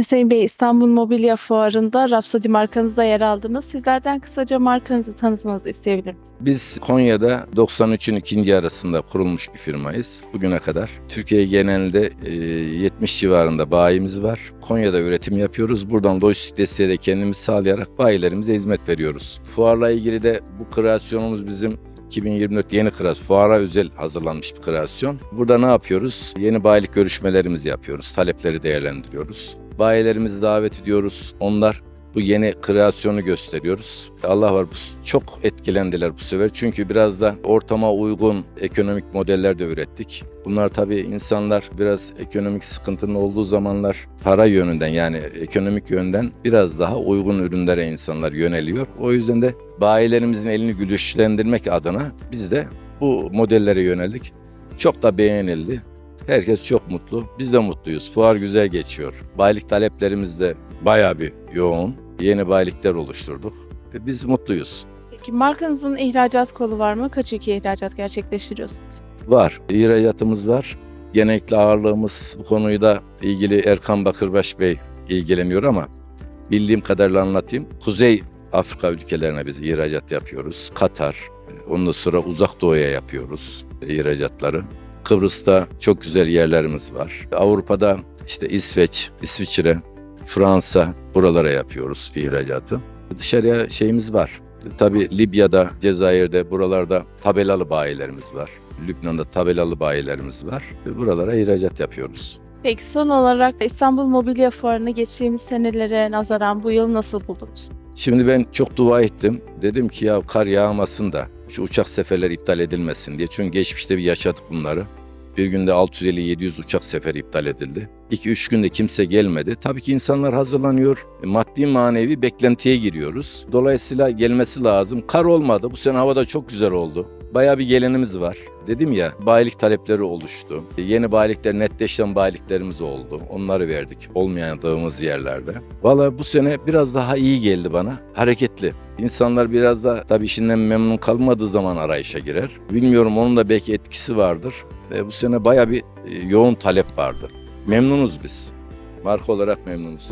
Hüseyin Bey İstanbul Mobilya Fuarı'nda Rhapsody markanızda yer aldınız. Sizlerden kısaca markanızı tanıtmanızı isteyebilir? Biz Konya'da 93'ün ikinci arasında kurulmuş bir firmayız bugüne kadar. Türkiye genelinde e, 70 civarında bayimiz var. Konya'da üretim yapıyoruz. Buradan lojistik desteği de kendimiz sağlayarak bayilerimize hizmet veriyoruz. Fuarla ilgili de bu kreasyonumuz bizim 2024 yeni kreasyon, fuara özel hazırlanmış bir kreasyon. Burada ne yapıyoruz? Yeni bayilik görüşmelerimizi yapıyoruz, talepleri değerlendiriyoruz. Bayilerimizi davet ediyoruz. Onlar bu yeni kreasyonu gösteriyoruz. Allah var çok etkilendiler bu sefer. Çünkü biraz da ortama uygun ekonomik modeller de ürettik. Bunlar tabii insanlar biraz ekonomik sıkıntının olduğu zamanlar para yönünden yani ekonomik yönden biraz daha uygun ürünlere insanlar yöneliyor. O yüzden de bayilerimizin elini güçlendirmek adına biz de bu modellere yöneldik. Çok da beğenildi. Herkes çok mutlu. Biz de mutluyuz. Fuar güzel geçiyor. Bayilik taleplerimiz de bayağı bir yoğun. Yeni bayilikler oluşturduk. Ve biz mutluyuz. Peki markanızın ihracat kolu var mı? Kaç ülkeye ihracat gerçekleştiriyorsunuz? Var. İhracatımız var. Genellikle ağırlığımız bu konuyu da ilgili Erkan Bakırbaş Bey ilgileniyor ama bildiğim kadarıyla anlatayım. Kuzey Afrika ülkelerine biz ihracat yapıyoruz. Katar, ondan sonra Uzak Doğu'ya yapıyoruz ihracatları. Kıbrıs'ta çok güzel yerlerimiz var. Avrupa'da işte İsveç, İsviçre, Fransa buralara yapıyoruz ihracatı. Dışarıya şeyimiz var. Tabii Libya'da, Cezayir'de buralarda tabelalı bayilerimiz var. Lübnan'da tabelalı bayilerimiz var. Buralara ihracat yapıyoruz. Peki son olarak İstanbul Mobilya Fuarı'nı geçtiğimiz senelere nazaran bu yıl nasıl buldunuz? Şimdi ben çok dua ettim. Dedim ki ya kar yağmasın da şu uçak seferleri iptal edilmesin diye. Çünkü geçmişte bir yaşadık bunları. Bir günde 650-700 uçak seferi iptal edildi. 2-3 günde kimse gelmedi. Tabii ki insanlar hazırlanıyor. E, Maddi manevi beklentiye giriyoruz. Dolayısıyla gelmesi lazım. Kar olmadı. Bu sene havada çok güzel oldu. Bayağı bir gelenimiz var. Dedim ya bayilik talepleri oluştu. Yeni bayilikler netleşen bayiliklerimiz oldu. Onları verdik olmayadığımız yerlerde. Valla bu sene biraz daha iyi geldi bana. Hareketli. İnsanlar biraz da tabii işinden memnun kalmadığı zaman arayışa girer. Bilmiyorum onun da belki etkisi vardır. E, bu sene bayağı bir e, yoğun talep vardı. Memnunuz biz. Marka olarak memnunuz.